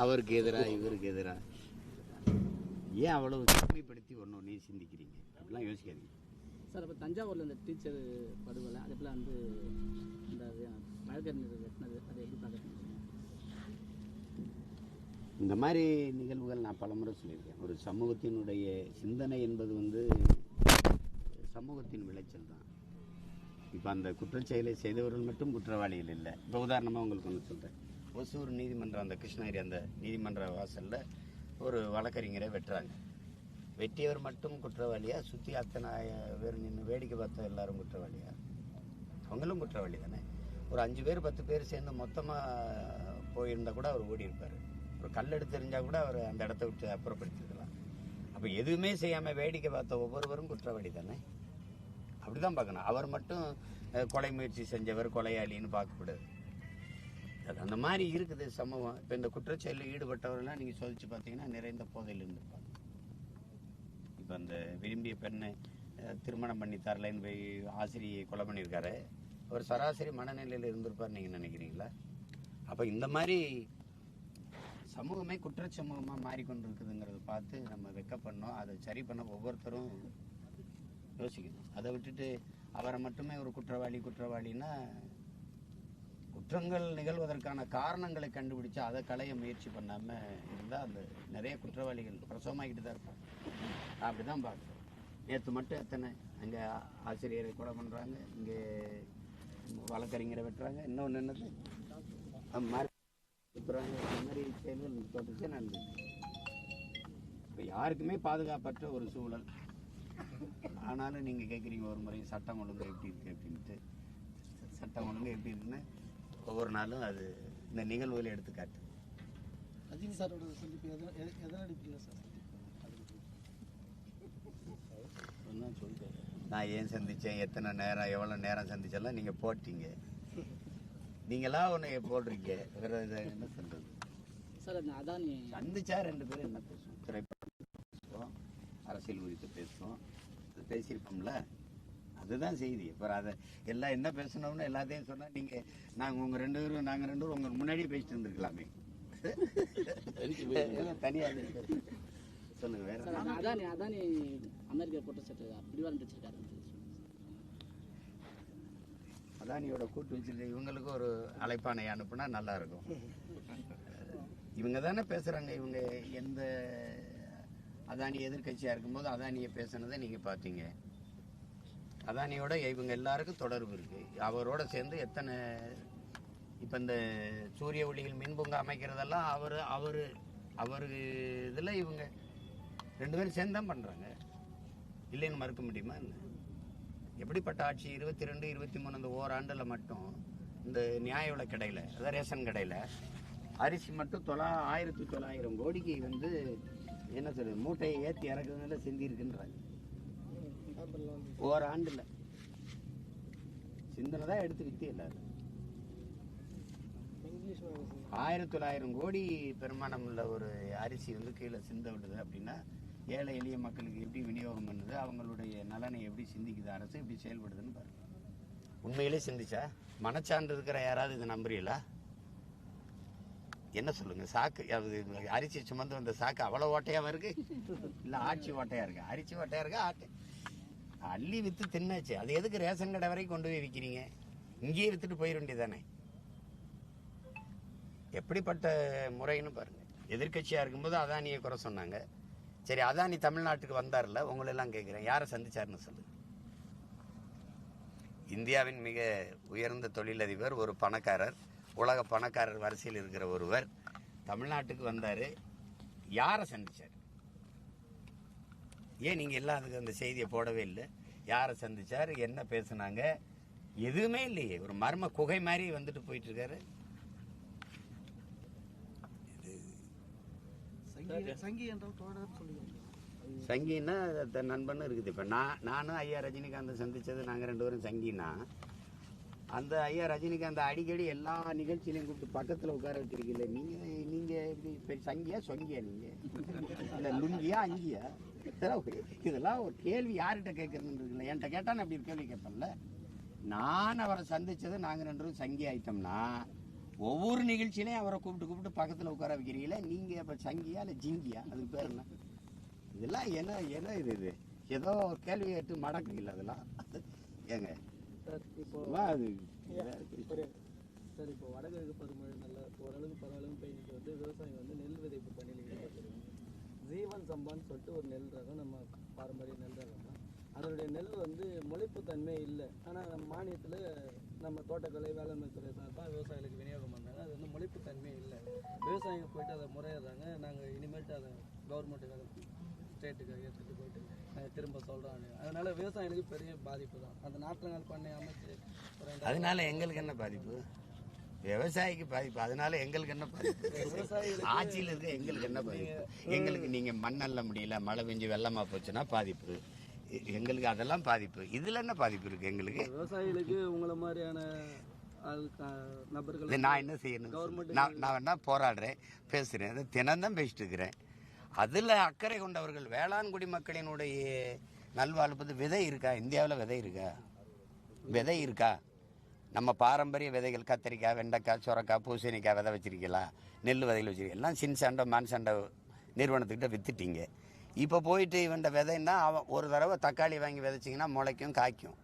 அவருக்கு எதிராக இவருக்கு எதிராக ஏன் அவ்வளவு சிறுமைப்படுத்தி ஒன்று ஒன்றே சிந்திக்கிறீங்க? அப்படிலாம் யோசிக்காதீங்க. சார் இப்போ தஞ்சாவூரில் இந்த டீச்சர் படுகொலை அதே போல் வந்து இந்த வழக்கறிஞர் வெட்டினது அதை எப்படி பார்க்குறீங்க? இந்த மாதிரி நிகழ்வுகள் நான் பலமுறை சொல்லியிருக்கேன். ஒரு சமூகத்தினுடைய சிந்தனை என்பது வந்து சமூகத்தின் விளைச்சல் தான். இப்போ அந்த குற்றச்செயலை செய்தவர்கள் மட்டும் குற்றவாளிகள் இல்லை. இப்போ உதாரணமாக உங்களுக்கு ஒன்று சொல்கிறேன் ஒசூர் நீதிமன்றம் அந்த கிருஷ்ணகிரி அந்த நீதிமன்ற வாசலில் ஒரு வழக்கறிஞரை வெட்டுறாங்க. வெட்டியவர் மட்டும் குற்றவாளியா? சுற்றி அத்தனை பேர் நின்று வேடிக்கை பார்த்த எல்லாரும் குற்றவாளியா? அவங்களும் குற்றவாளி தானே? ஒரு அஞ்சு பேர் பத்து பேர் சேர்ந்து மொத்தமாக போயிருந்தா கூட அவர் ஓடி இருப்பார். ஒரு கல் எடுத்து தெரிஞ்சா கூட அவர் அந்த இடத்த விட்டு அப்புறப்படுத்திருக்கலாம். அப்போ எதுவுமே செய்யாமல் வேடிக்கை பார்த்த ஒவ்வொருவரும் குற்றவாளி தானே? அப்படிதான் பார்க்கணும். அவர் மட்டும் கொலை முயற்சி செஞ்சவர் கொலையாளின்னு பார்க்கக்கூடாது. அது அந்த மாதிரி இருக்குது சமூகம். இப்போ இந்த குற்றச்செயலில் ஈடுபட்டவரெல்லாம் நீங்கள் சோதிச்சு பார்த்தீங்கன்னா நிறைந்த போதையில் இருந்திருப்பாங்க. இப்போ அந்த விரும்பிய பெண்ணை திருமணம் பண்ணி தரலைன்னு போய் ஆசிரியை கொலை பண்ணியிருக்காரு. அவர் சராசரி மனநிலையில் இருந்திருப்பார் நீங்கள் நினைக்கிறீங்களா? அப்போ இந்த மாதிரி சமூகமே குற்ற சமூகமாக மாறிக்கொண்டிருக்குதுங்கிறத பார்த்து நம்ம வெக்கப்படணும். அதை சரி பண்ண ஒவ்வொருத்தரும் யோசிக்கணும். அதை விட்டுட்டு அவரை மட்டுமே ஒரு குற்றவாளி குற்றவாளின்னா குற்றங்கள் நிகழ்வதற்கான காரணங்களை கண்டுபிடிச்சு அதை களைய முயற்சி பண்ணாமல் இருந்தால் அந்த நிறைய குற்றவாளிகள் பிரசவமாகிட்டு தான் இருப்பாங்க. அப்படி தான் பார்க்குறோம். நேற்று மட்டும் எத்தனை? அங்கே ஆசிரியரை கொலை பண்ணுறாங்க இங்கே வழக்கறிஞரை வெட்டுறாங்க இன்னொன்று என்னது? அஹ் மர- இந்த மாதிரி செயல்கள் தொடர்ச்சி நடந்து இப்போ யாருக்குமே பாதுகாப்பற்ற ஒரு சூழல். ஆனாலும் நீங்கள் கேட்குறீங்க ஒரு முறை சட்டம் ஒழுங்கு எப்படி இருக்குது அப்படின்ட்டு. சட்டம் ஒழுங்கு எப்படி இருக்குன்னு ஒவ்வொரு நாளும் அது இந்த நிகழ்வுகளை எடுத்துக்காட்டு. ரஜினி சாரோட சந்திப்பு எதன் அடிப்படையில் சார். நான் ஏன் சந்திச்சேன்? எத்தனை நேரம்? எவ்வளோ நேரம் சந்திச்செல்லாம் நீங்கள் போட்டீங்க. நீங்களா ஒன்று போடுறீங்க? வேற என்ன சொல்றது? சார் அதானி சந்திச்சா ரெண்டு பேரும் என்ன பேசுவோம்? திரைப்படம் பேசுவோம் அரசியல் குறித்து பேசுவோம். பேசியிருப்போம்ல? அதுதான் செய்தி. அப்புறம் அதை எல்லாம் என்ன பேசணும்னு எல்லாத்தையும் சொன்னா நீங்க நாங்க உங்க ரெண்டு பேரும் நாங்க ரெண்டு பேரும் உங்களுக்கு முன்னாடியே பேசிட்டு இருந்திருக்கலாமே. எல்லாம் தனியா இருந்து. சொல்லுங்க வேற அதானி அதானி அமெரிக்கா குற்றச்சாட்டு பிடிவாரம் வச்சிருக்காரு. அதானியோட கூட்டு வச்சிருக்க இவங்களுக்கு ஒரு அழைப்பானை அனுப்புனா நல்லா இருக்கும். இவங்க தானே பேசுறாங்க இவங்க எந்த அதானி எதிர்க்கட்சியா இருக்கும்போது அதானியை பேசுனதை நீங்க பார்த்தீங்க. அதானியோட இவங்க எல்லாருக்கும் தொடர்பு இருக்கு. அவரோட சேர்ந்து எத்தனை இப்போ இந்த சூரிய ஒளியில் மின்பூங்கா அமைக்கிறதெல்லாம் அவர் அவர் அவர் இதில் இவங்க ரெண்டு பேரும் சேர்ந்து தான் பண்ணுறாங்க இல்லைன்னு மறுக்க முடியுமா என்ன? எப்படிப்பட்ட ஆட்சி? இருபத்தி ரெண்டு இருபத்தி மூணு அந்த ஓராண்டில் மட்டும் இந்த நியாய விலை கடையில் அதாவது ரேஷன் கடையில் அரிசி மட்டும் தொள்ளா ஆயிரத்தி தொள்ளாயிரம் கோடிக்கு வந்து என்ன சொல்கிறது மூட்டையை ஏற்றி இறக்குறதுனால சிந்தி இருக்குன்றாங்க ஓராண்டில். சிந்தனை தான் எடுத்து வித்து எல்லாரும். ஆயிரத்தி தொள்ளாயிரம் கோடி பெருமானம் உள்ள ஒரு அரிசி வந்து கீழே சிந்த விடுது அப்படின்னா ஏழை எளிய மக்களுக்கு எப்படி விநியோகம் பண்ணுது அவங்களுடைய நலனை எப்படி சிந்திக்குது அரசு எப்படி செயல்படுதுன்னு பாருங்க. உண்மையிலே சிந்திச்சா? மனச்சான்று இருக்கிற யாராவது இதை நம்புறீங்களா? என்ன சொல்லுங்க? சாக்கு அது அரிசி சுமந்து வந்த சாக்கு அவ்வளோ ஓட்டையாகவும் இருக்கு? இல்லை ஆட்சி ஓட்டையா இருக்கு? அரிசி ஓட்டையா இருக்கு? ஆட்டை. அள்ளி வித்து தின்னாச்சு. அது எதுக்கு ரேஷன் கடை வரைக்கும் கொண்டு போய் விற்கிறீங்க இங்கேயே வித்துட்டு போயிட வேண்டியதானே எப்படிப்பட்ட முறைன்னு பாருங்க. எதிர்க்கட்சியா இருக்கும்போது அதானியை குறை சொன்னாங்க. சரி அதானி தமிழ்நாட்டுக்கு வந்தார்ல உங்களெல்லாம் கேட்குறேன் யாரை சந்திச்சாருன்னு சொல்லுங்க இந்தியாவின் மிக உயர்ந்த தொழிலதிபர் ஒரு பணக்காரர் உலக பணக்காரர் வரிசையில் இருக்கிற ஒருவர் தமிழ்நாட்டுக்கு வந்தார். யாரை சந்திச்சார்? ஏன் நீங்கள் எல்லாம் அதுக்கு அந்த செய்தியை போடவே இல்லை? யாரை சந்திச்சார் என்ன பேசுனாங்க எதுவுமே இல்லையே. ஒரு மர்ம குகை மாதிரி வந்துட்டு போயிட்டு இருக்காரு சங்கின்னா நண்பன் இருக்குது. இப்போ நான் நானும் ஐயா ரஜினிகாந்தை சந்திச்சது நாங்கள் ரெண்டு பேரும் சங்கினா அந்த ஐயா ரஜினிகாந்த் அடிக்கடி எல்லா நிகழ்ச்சியிலையும் கூப்பிட்டு பக்கத்தில் உட்கார வச்சிருக்கீங்களே நீங்கள் நீங்கள் இப்படி இப்போ சங்கியா சொங்கியா நீங்கள் இல்லை லுங்கியா அங்கியா? இதெல்லாம் ஒரு- இதெல்லாம் ஒரு கேள்வி யார்கிட்ட கேட்கறதுன்னு இருக்குல்ல. என்கிட்ட கேட்டால் நான் இப்படி ஒரு கேள்வி கேட்பேன்ல. நான் அவரை சந்தித்தது நாங்கள் ரெண்டு சங்கி ஆயிட்டோம்னா ஒவ்வொரு நிகழ்ச்சியிலையும் அவரை கூப்பிட்டு கூப்பிட்டு பக்கத்தில் உட்கார வைக்கிறீங்களே நீங்கள் இப்போ சங்கியா இல்லை ஜிங்கியா? அதுக்கு பேர் என்ன? இதெல்லாம் என்ன என்ன இது இது? ஏதோ ஒரு கேள்வி கேட்டு மடக்குறீங்களா அதெல்லாம்? ஏங்க சார் இப்போ அது சார் இப்போ வடகிழக்கு பருவமழை நல்ல ஓரளவுக்கு பரவாயில்ல பெய்ஞ்சிட்டு வந்து விவசாயிங்க வந்து நெல் விதைப்பு பணியில் ஈடுபட்டிருக்காங்க. ஜீவன் சம்பான்னு சொல்லிட்டு ஒரு நெல் ரகம் நம்ம பாரம்பரிய நெல் ரகம் தான். அதனுடைய நெல் வந்து முளைப்பு தன்மை இல்லை. ஆனால் நம்ம மானியத்தில் நம்ம தோட்டக்கலை வேளாண்மை துறை சார்பாக விவசாயிகளுக்கு விநியோகம் பண்ணுறாங்க அது வந்து முளைப்பு தன்மை இல்லை. விவசாயிங்க போயிட்டு அதை முறையிடுறாங்க. நாங்கள் இனிமேட்டு அதை கவர்மெண்ட்டுக்கு ஸ்டேட்டுக்கு எடுத்துகிட்டு போயிட்டு திரும்ப சொல்கிறோம் அதனால விவசாயிகளுக்கு பெரிய பாதிப்பு தான் அந்த நாற்றங்கால் பண்ணை அமைச்சு அதனால எங்களுக்கு என்ன பாதிப்பு? விவசாயிக்கு பாதிப்பு. அதனால எங்களுக்கு என்ன பாதிப்பு? ஆட்சியில் இருக்க எங்களுக்கு என்ன பாதிப்பு? எங்களுக்கு நீங்க மண்ணல்ல முடியல மழை பெஞ்சு வெள்ளமா போச்சுன்னா பாதிப்பு. எங்களுக்கு அதெல்லாம் பாதிப்பு. இதுல என்ன பாதிப்பு இருக்கு எங்களுக்கு? விவசாயிகளுக்கு உங்களை மாதிரியான நபர்கள் நான் என்ன செய்யணும். நான் நான் வேணா போராடுறேன் பேசுறேன். அதை தினம்தான் பேசிட்டு இருக்கிறேன். அதில் அக்கறை கொண்டவர்கள் வேளாண் குடிமக்களினுடைய நல்வாழ்வு விதை இருக்கா? இந்தியாவில் விதை இருக்கா? விதை இருக்கா? நம்ம பாரம்பரிய விதைகள் கத்திரிக்காய் வெண்டைக்காய் சுரக்காய் பூசணிக்காய் விதை வச்சிருக்கீங்களா? நெல் விதைகள் வச்சிருக்கீங்க. எல்லாம் சின் சண்டை மான் சண்டை நிறுவனத்துக்கிட்ட வித்துட்டீங்க. இப்போ போயிட்டு இவன்ட விதைன்னா அவன் ஒரு தடவை தக்காளி வாங்கி விதைச்சிங்கன்னா முளைக்கும் காய்க்கும்.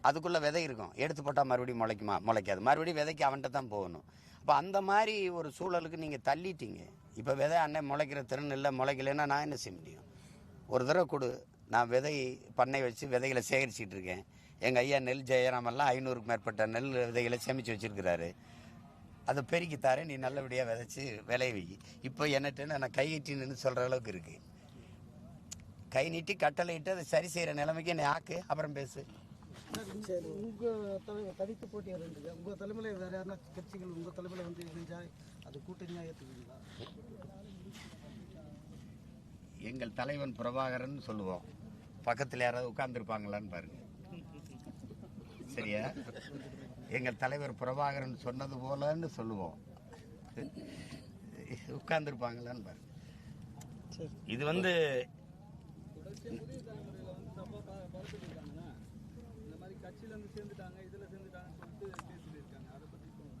அதுக்குள்ளே விதை இருக்கும். எடுத்து போட்டால் மறுபடியும் முளைக்குமா? முளைக்காது. மறுபடியும் விதைக்கு அவன்கிட்ட தான் போகணும். அப்போ அந்த மாதிரி ஒரு சூழலுக்கு நீங்கள் தள்ளிட்டீங்க. இப்போ விதை அன்னை முளைக்கிற திறன் இல்லை முளைக்கலைன்னா நான் என்ன செய்ய முடியும்? ஒரு தடவை கொடு. நான் விதை பண்ணை வச்சு விதைகளை சேகரிச்சிட்டு இருக்கேன். எங்கள் ஐயா நெல் ஜெயராமெல்லாம் ஐநூறுக்கு மேற்பட்ட நெல் விதைகளை சேமித்து வச்சுருக்கிறாரு. அதை பெருக்கி நீ நல்லபடியாக விதைச்சி விளைய இப்போ என்னட்டுன்னு நான் கையிட்டி நின்று சொல்கிற அளவுக்கு இருக்குது கை நீட்டி கட்டளை இட்டு அதை சரி செய்கிற நிலைமைக்கு என்னை ஆக்கு. அப்புறம் பேசு. சரி உங்கள் தலைவர் தனித்து போட்டியாக இருந்தது உங்கள் தலைமையில் வேறு யாருன்னா கட்சிகள் உங்கள் தலைமையில் வந்து இணைஞ்சா அது கூட்டணியாக ஏற்றுக்குவீங்களா எங்கள் தலைவன் பிரபாகரன் சொல்லுவோம். பக்கத்தில் யாராவது உட்கார்ந்துருப்பாங்களான்னு பாருங்க. சரியா? எங்கள் தலைவர் பிரபாகரன் சொன்னது போலன்னு சொல்லுவோம். உட்கார்ந்துருப்பாங்களான்னு பாருங்க. சரி. இது வந்து புதிய தலைமுறையில் வந்து தப்பாக பார்த்துட்டு இருக்காங்கன்னா இந்த மாதிரி கட்சியில இருந்து சேர்ந்துட்டாங்க இதில் சேர்ந்துட்டாங்கன்னு சொல்லிட்டு பேசிட்டு இருக்காங்க அதை பற்றி சொல்லுங்க